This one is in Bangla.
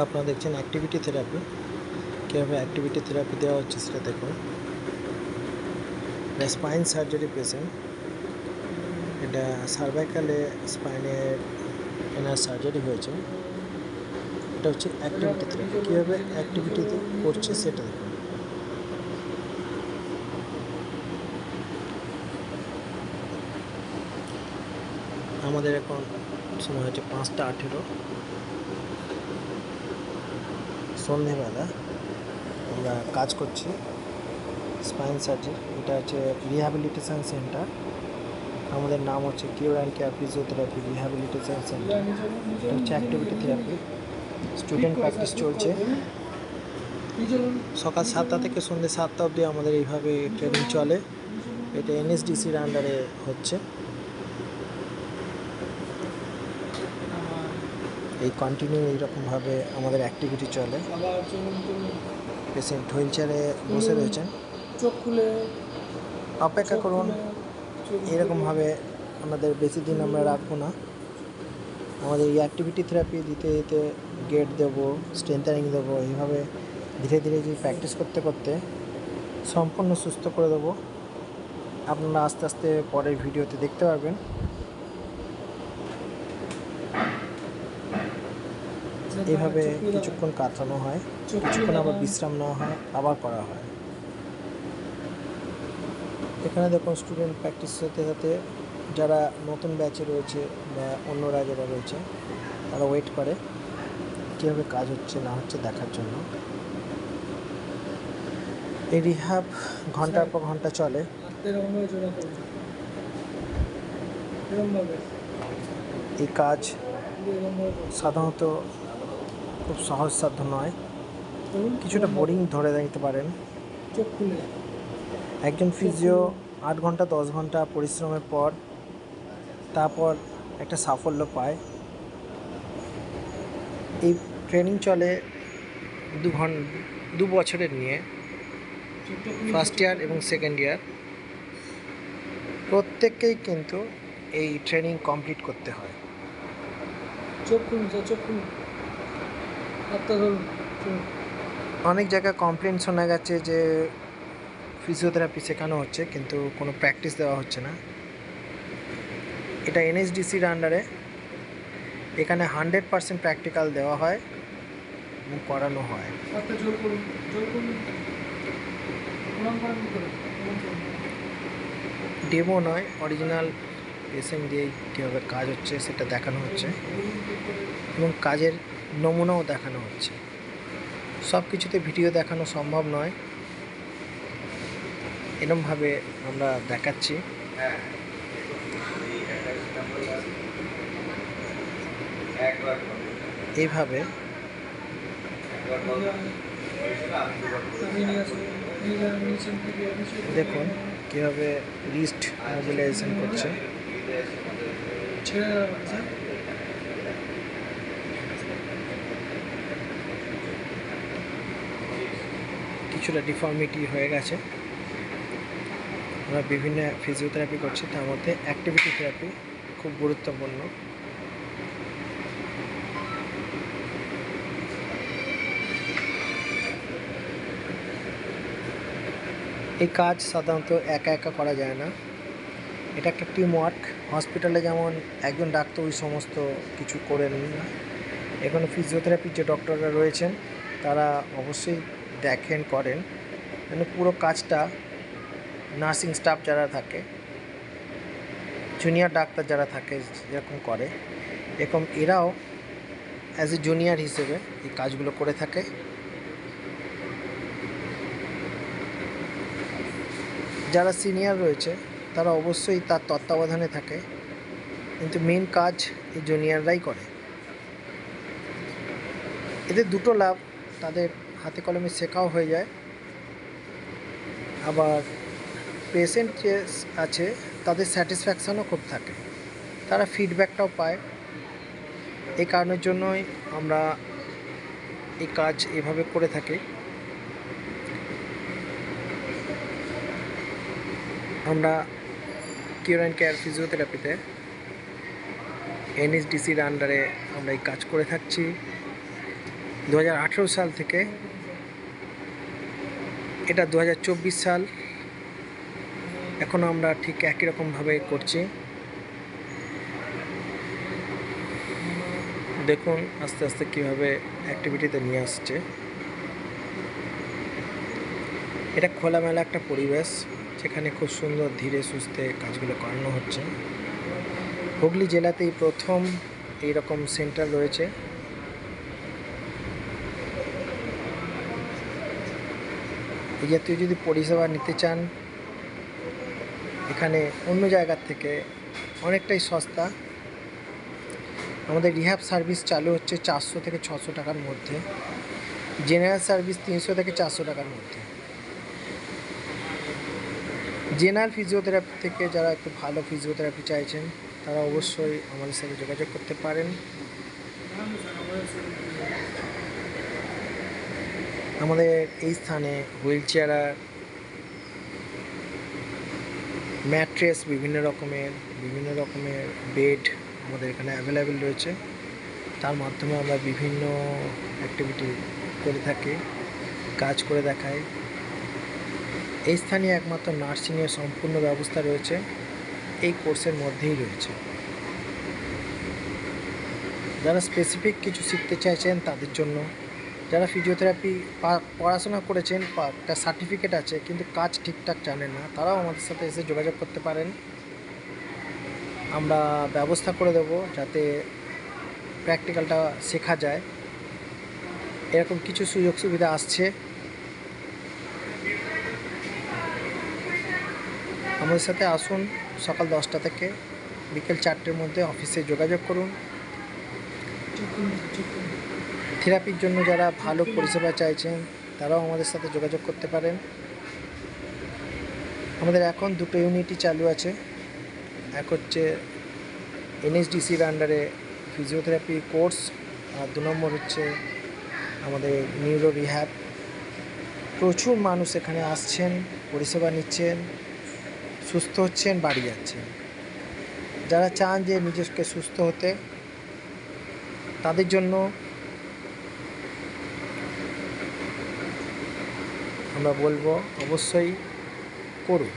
আপনারা দেখছেন অ্যাক্টিভিটি থেরাপি কীভাবে অ্যাক্টিভিটি থেরাপি দেওয়া হচ্ছে সেটা দেখুন। এটা স্পাইন সার্জারি পেশেন্ট এটা সার্ভাইকালে স্পাইনের এনার সার্জারি হয়েছে। এটা হচ্ছে অ্যাক্টিভিটি থেরাপি কীভাবে অ্যাক্টিভিটি করছে সেটা দেখুন। আমাদের এখন সময় হচ্ছে পাঁচটা আঠেরো। সন্ধেবেলা আমরা কাজ করছি স্পাইন সার্জারি এটা হচ্ছে রিহ্যাবিলিটেশন সেন্টার আমাদের নাম হচ্ছে cure and care physiotherapy rehabilitation centre এটা হচ্ছে অ্যাক্টিভিটি থেরাপি স্টুডেন্ট প্র্যাকটিস চলছে। সকাল সাতটা থেকে সন্ধ্যে সাতটা অবধি আমাদের এইভাবে ট্রেনিং চলে। এটা এনএসডিসির আন্ডারে হচ্ছে। এই কন্টিনিউ এইরকমভাবে আমাদের অ্যাক্টিভিটি চলে। পেশেন্ট হুইল চেয়ারে বসে রয়েছেন। চোখ খুলে অপেক্ষা করুন। এরকমভাবে আমাদের বেশি দিন আমরা রাখব না। আমাদের এই অ্যাক্টিভিটি থেরাপি দিতে দিতে গেট দেবো স্ট্রেন্থারিং দেবো এইভাবে ধীরে ধীরে যে প্র্যাকটিস করতে করতে সম্পূর্ণ সুস্থ করে দেবো। আপনারা আস্তে আস্তে পরের ভিডিওতে দেখতে পারবেন। এইভাবে কিছুক্ষণ কাটানো হয়, কিছুক্ষণ আবার বিশ্রাম নেওয়া হয়, আবার করা হয়। এখানে দেখুন স্টুডেন্ট প্র্যাকটিস হতে হতে যারা নতুন ব্যাচে রয়েছে বা অন্যরা যারা রয়েছে, তারা ওয়েট করে কীভাবে কাজ হচ্ছে, না হচ্ছে দেখার জন্য। এই রিহাব ঘণ্টার পর ঘণ্টা চলে। এই কাজ সাধারণত খুব সহজসাধ্য নয়। কিছুটা বোরিং ধরে নিতে পারেন। একজন ফিজিও আট ঘণ্টা, দশ ঘণ্টা পরিশ্রমের পর তারপর একটা সাফল্য পায়। এই ট্রেনিং চলে দু ঘন, দু বছরের নিয়ে। ফার্স্ট ইয়ার এবং সেকেন্ড ইয়ার প্রত্যেককেই কিন্তু এই ট্রেনিং কমপ্লিট করতে হয়। চোখ চোখ অনেক জায়গায় কমপ্লেন শোনা গেছে যে ফিজিওথেরাপি শেখানো হচ্ছে কিন্তু কোনো প্র্যাকটিস দেওয়া হচ্ছে না। এটা এনএসডিসির আন্ডারে এখানে হান্ড্রেড পার্সেন্ট প্র্যাকটিক্যাল দেওয়া হয় এবং করানো হয়। ডেমো নয় অরিজিনাল পেশেন্ট দিয়ে কীভাবে কাজ হচ্ছে সেটা দেখানো হচ্ছে। এবং কাজের নমুনাও দেখানো হচ্ছে। সব কিছুতে ভিডিও দেখানো সম্ভব নয়। এরমভাবে আমরা দেখাচ্ছি। এইভাবে? দেখুন কীভাবে রিস্ট মোবিলাইজেশন করছে। কিছুটা ডিফর্মিটি হয়ে গেছে। আমরা বিভিন্ন ফিজিওথেরাপি করছি, তার মধ্যে অ্যাক্টিভিটি থেরাপি খুব গুরুত্বপূর্ণ। এই কাজ সাধারণত একা একা করা যায় না। এটা একটা টিম ওয়ার্ক হসপিটালে যেমন একজন ডাক্তার ওই সমস্ত কিছু করে নেন না। এখানে ফিজিওথেরাপির যে ডক্টররা রয়েছেন, তারা অবশ্যই দেখেন, করেন। মানে পুরো কাজটা নার্সিং স্টাফ যারা থাকে, জুনিয়র ডাক্তার যারা থাকে, যেরকম করে, এরকম এরাও অ্যাজ এ জুনিয়র হিসেবে এই কাজগুলো করে থাকে। যারা সিনিয়র রয়েছে, তারা অবশ্যই তার তত্ত্বাবধানে থাকে, কিন্তু মেন কাজ এই জুনিয়ররাই করে। এদের দুটো লাভ, তাদের হাতে কলমে শেখাও হয়ে যায়। আবার পেশেন্ট যে আছে, তাদের স্যাটিসফ্যাকশানও খুব থাকে। তারা ফিডব্যাকটাও পায়। এই কারণের জন্যই আমরা এই কাজ এভাবে করে থাকি। আমরা কিউর অ্যান্ড কেয়ার ফিজিওথেরাপিতে এনএসডিসির আন্ডারে আমরা এই কাজ করে থাকছি। দু হাজার আঠেরো সাল থেকে এটা দু হাজার চব্বিশ সাল। এখনও আমরা ঠিক একই রকমভাবে করছি। দেখুন, আস্তে আস্তে কীভাবে অ্যাক্টিভিটিতে নিয়ে আসছে। এটা খোলামেলা একটা পরিবেশ যেখানে খুব সুন্দর ধীরে সুস্থে কাজগুলো করানো হচ্ছে। হুগলি জেলাতেই প্রথম এইরকম সেন্টার রয়েছে। এই জাতীয় যদি পরিষেবা নিতে চান, এখানে অন্য জায়গার থেকে অনেকটাই সস্তা। আমাদের রিহ্যাব সার্ভিস চালু হচ্ছে চারশো থেকে ছশো টাকার মধ্যে। জেনারেল সার্ভিস তিনশো থেকে চারশো টাকার মধ্যে। জেনারেল ফিজিওথেরাপি থেকে যারা একটু ভালো ফিজিওথেরাপি চাইছেন, তারা অবশ্যই আমাদের সাথে যোগাযোগ করতে পারেন। আমাদের এই স্থানে হুইল চেয়ার ম্যাট্রেস বিভিন্ন রকমের বিভিন্ন রকমের বেড আমাদের এখানে অ্যাভেলেবেল রয়েছে। তার মাধ্যমে আমরা বিভিন্ন অ্যাক্টিভিটি করে থাকি, কাজ করে দেখাই। এই স্থানে একমাত্র নার্সিংয়ের সম্পূর্ণ ব্যবস্থা রয়েছে, এই কোর্সের মধ্যেই রয়েছে। যারা স্পেসিফিক কিছু শিখতে চাইছেন তাদের জন্য যারা ফিজিওথেরাপি পড়াশোনা করেছেন একটা সার্টিফিকেট আছে, কিন্তু কাজ ঠিকঠাক জানেন না, তারাও আমাদের সাথে এসে যোগাযোগ করতে পারেন। আমরা ব্যবস্থা করে দেব যাতে প্র্যাকটিক্যালটা শেখা যায়। এরকম কিছু সুযোগ সুবিধা আসছে। আমাদের সাথে আসুন সকাল দশটা থেকে বিকেল চারটের মধ্যে অফিসে যোগাযোগ করুন চোখ খুলুন চোখ খুলুন থেরাপির জন্য যারা ভালো পরিষেবা চাইছেন, তারাও আমাদের সাথে যোগাযোগ করতে পারেন। আমাদের এখন দুটো ইউনিটই চালু আছে। এক হচ্ছে এনএসডিসির আন্ডারে ফিজিওথেরাপি কোর্স আর দু নম্বর হচ্ছে আমাদের নিউরো রিহ্যাব প্রচুর মানুষ এখানে আসছেন, পরিষেবা নিচ্ছেন, সুস্থ হচ্ছেন, বাড়ি যাচ্ছেন। যারা চান যে নিজেকে সুস্থ হতে, তাদের জন্য আমরা বলব অবশ্যই করুন।